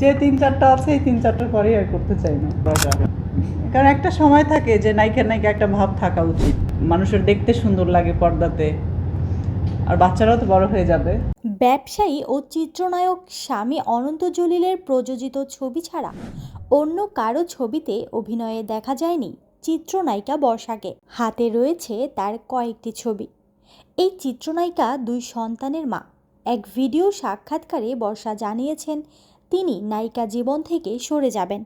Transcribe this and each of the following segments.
যে তিন চারটা আছে, এই তিন চারটার পরেই আর করতে চাই না। কারণ একটা সময় থাকে যে নায়িকার নায়িকা একটা ভাব থাকা উচিত। মানুষের দেখতে সুন্দর লাগে পর্দাতে, আর বাচ্চারাও তো বড় হয়ে যাবে। ব্যবসায়ী ও চিত্রনায়ক স্বামী অনন্ত জলিলের প্রযোজিত ছবি ছাড়া অন্য কারও ছবিতে অভিনয়ে দেখা যায়নি চিত্রনায়িকা বর্ষাকে। হাতে রয়েছে তার কয়েকটি ছবি। এই চিত্রনায়িকা দুই সন্তানের মা। এক ভিডিও সাক্ষাৎকারে বর্ষা জানিয়েছেন তিনি নায়িকা জীবন থেকে সরে যাবেন।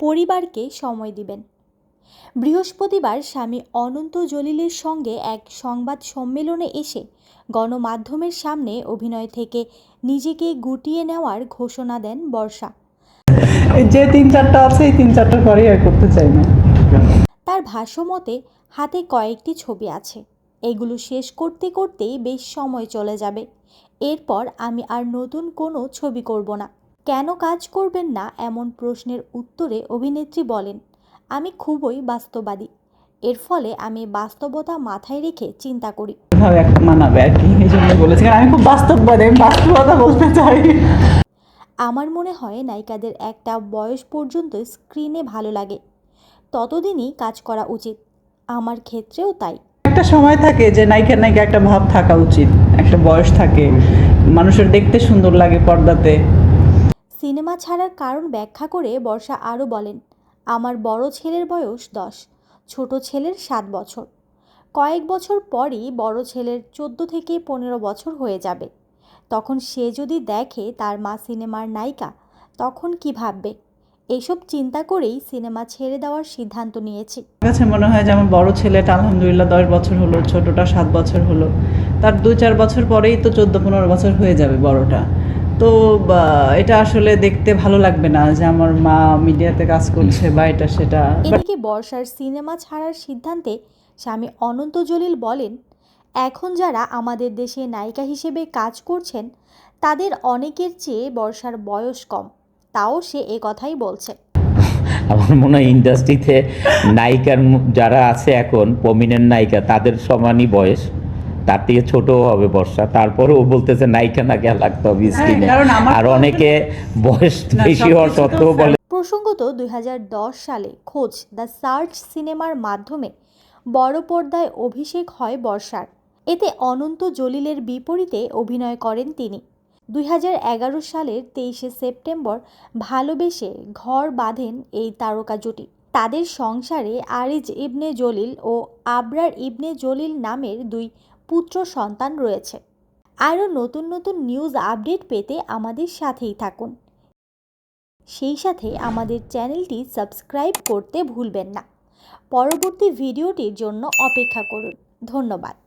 পরিবারকে সময় দিবেন। বৃহস্পতিবার স্বামী অনন্ত জলিলের সঙ্গে এক সংবাদ সম্মেলনে এসে গণমাধ্যমের সামনে অভিনয় থেকে নিজেকে গুটিয়ে নেওয়ার ঘোষণা দেন বর্ষা। যে তিন চারটা আছে এই তিন চারটা পরেই আর করতে চাই না। তার ভাষ্যমতে হাতে কয়েকটি ছবি আছে। এগুলো শেষ করতে করতেই বেশ সময় চলে যাবে। এরপর আমি আর নতুন কোনো ছবি করব না। কেন কাজ করবেন না? এমন প্রশ্নের উত্তরে অভিনেত্রী বলেন আমি খুবই বাস্তববাদী। এর ফলে আমি বাস্তবতা মাথায় রেখে চিন্তা করি। ভাবে একটা মানাবে আর কি এই জন্য বলেছি আমি খুব বাস্তববাদী আমি বাস্তবতা বলতে চাই। আমার মনে হয় নায়িকাদের একটা বয়স পর্যন্ত স্ক্রিনে ভালো লাগে ততদিনই কাজ করা উচিত। আমার ক্ষেত্রেও তাই। একটা সময় থাকে যে নায়িকার নায়িকা একটা ভাব থাকা উচিত একটা বয়স থাকে মানুষের দেখতে সুন্দর লাগে পর্দাতে। সিনেমা ছাড়ার কারণ ব্যাখ্যা করে বর্ষা আরও বলেন, আমার বড় ছেলের বয়স দশ, ছোট ছেলের সাত বছর। কয়েক বছর পরই বড় ছেলের চোদ্দ থেকে পনেরো বছর হয়ে যাবে। তখন সে যদি দেখে তার মা সিনেমার নায়িকা, তখন কি ভাববে? এসব চিন্তা করেই সিনেমা ছেড়ে দেওয়ার সিদ্ধান্ত নিয়েছি। কাছে মনে হয় যে আমার বড় ছেলেটা আলহামদুলিল্লাহ দশ বছর হলো, ছোটটা সাত বছর হলো। তার দুই চার বছর পরেই তো চোদ্দ পনেরো বছর হয়ে যাবে বড়টা। তো বা, এটা আসলে দেখতে ভালো লাগবে না যে আমার মা মিডিয়াতে কাজ করছে বা এটা সেটা। এদিকে বর্ষার সিনেমা ছাড়ার সিদ্ধান্তে স্বামী অনন্ত জলিল বলেন এখন যারা আমাদের দেশে নায়িকা হিসেবে কাজ করছেন তাদের অনেকের চেয়ে বর্ষার বয়স কম। তাও সে এ কথাই বলছে। আমার মনে হয় ইন্ডাস্ট্রিতে নায়িকার যারা আছে এখন প্রমিনেন্ট নায়িকা তাদের সমানই বয়স। তার থেকে ছোটও হবে বর্ষা। তারপরেও বলতেছে নায়িকা না গিয়ে লাগতে হবে স্ক্রিনে আর অনেকে বয়স বেশি হওয়ার সত্ত্বেও বলে প্রসঙ্গত দুই সালে খোঁজ দ্য সার্চ সিনেমার মাধ্যমে বড় পর্দায় অভিষেক হয় বর্ষার। এতে অনন্ত জলিলের বিপরীতে অভিনয় করেন তিনি। দুই হাজার এগারো সালের তেইশে সেপ্টেম্বর ভালোবেসে ঘর বাঁধেন এই তারকা জুটি। তাদের সংসারে আরিজ ইবনে জলিল ও আবরার ইবনে জলিল নামের দুই পুত্র সন্তান রয়েছে। আরও নতুন নতুন নিউজ আপডেট পেতে আমাদের সাথেই থাকুন। সেই সাথে আমাদের চ্যানেলটি সাবস্ক্রাইব করতে ভুলবেন না। পরবর্তী ভিডিওটির জন্য অপেক্ষা করুন। ধন্যবাদ।